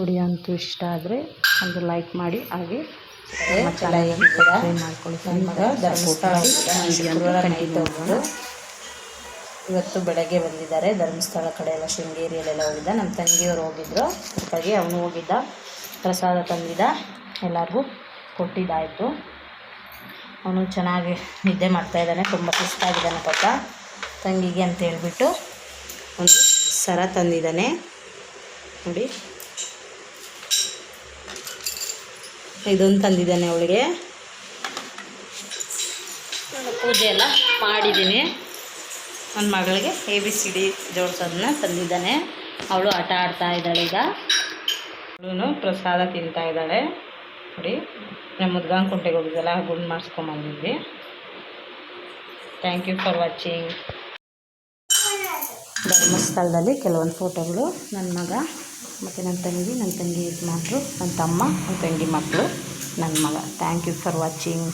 Video ಅಂತೂ ಇಷ್ಟ ಆದರೆ ಒಂದು ಲೈಕ್ ಮಾಡಿ ಹಾಗೆ ನಮ್ಮ ಸಬ್ಸ್ಕ್ರೈಬ್ ಮಾಡ್ಕೊಳ್ಳಿ ಇವತ್ತು ಬೆಳಗ್ಗೆ ಬಂದಿದ್ದಾರೆ. ಧರ್ಮಸ್ಥಳ ಕಡೆ ಎಲ್ಲ ಶೃಂಗೇರಿಯಲ್ಲೆಲ್ಲ ಹೋಗಿದ್ದ. ನಮ್ಮ ತಂಗಿಯವರು ಹೋಗಿದ್ರು. ಅದಕ್ಕಾಗಿ ಅವನು ಹೋಗಿದ್ದ. ಪ್ರಸಾದ ತಂದಿದ್ದ. ಎಲ್ಲರಿಗೂ ಕೊಟ್ಟಿದ್ದಾಯಿತು. ಅವನು ಚೆನ್ನಾಗಿ ನಿದ್ದೆ ಮಾಡ್ತಾ ಇದ್ದಾನೆ. ತುಂಬ ಸುಸ್ತಾಗಿದ್ದಾನೆ ಪಾಪ. ತಂಗಿಗೆ ಅಂತ ಹೇಳ್ಬಿಟ್ಟು ಒಂದು ಸರ ತಂದಿದ್ದಾನೆ. ನೋಡಿ. ಇದೊಂದು ತಂದಿದ್ದಾನೆ ಅವಳಿಗೆ. ಪೂಜೆ ಎಲ್ಲ ಮಾಡಿದ್ದೀನಿ. ನನ್ನ ಮಗಳಿಗೆ ಎ ಬಿ ಸಿ ಡಿ ಜೋಡಿಸೋದನ್ನ ತಂದಿದ್ದಾನೆ. ಅವಳು ಆಟ ಆಡ್ತಾ ಇದ್ದಾಳೆ ಈಗ. ಅವಳು ಪ್ರಸಾದ ತಿಂತಾ ಇದ್ದಾಳೆ. ನೋಡಿ, ನಮ್ಮ ಮುದ್ಗಾಂಕುಂಟೆಗೆ ಹೋಗಿದ್ದಲ್ಲ ಗುಂಡು ಮಾಡಿಸ್ಕೊಂಬಂದಿದ್ವಿ ಥ್ಯಾಂಕ್ ಯು ಫಾರ್ ವಾಚಿಂಗ್ ಧರ್ಮಸ್ಥಳದಲ್ಲಿ ಕೆಲವೊಂದು ಫೋಟೋಗಳು ನನ್ನ ಮಗ ಮತ್ತು ನನ್ನ ತಂಗಿ. ನನ್ನ ತಂಗಿ ಮಕ್ಕಳು ನನ್ನ ತಮ್ಮ, ನನ್ನ ತಂಗಿ ಮಕ್ಕಳು, ನನ್ನ ಮಗ. Thank you for watching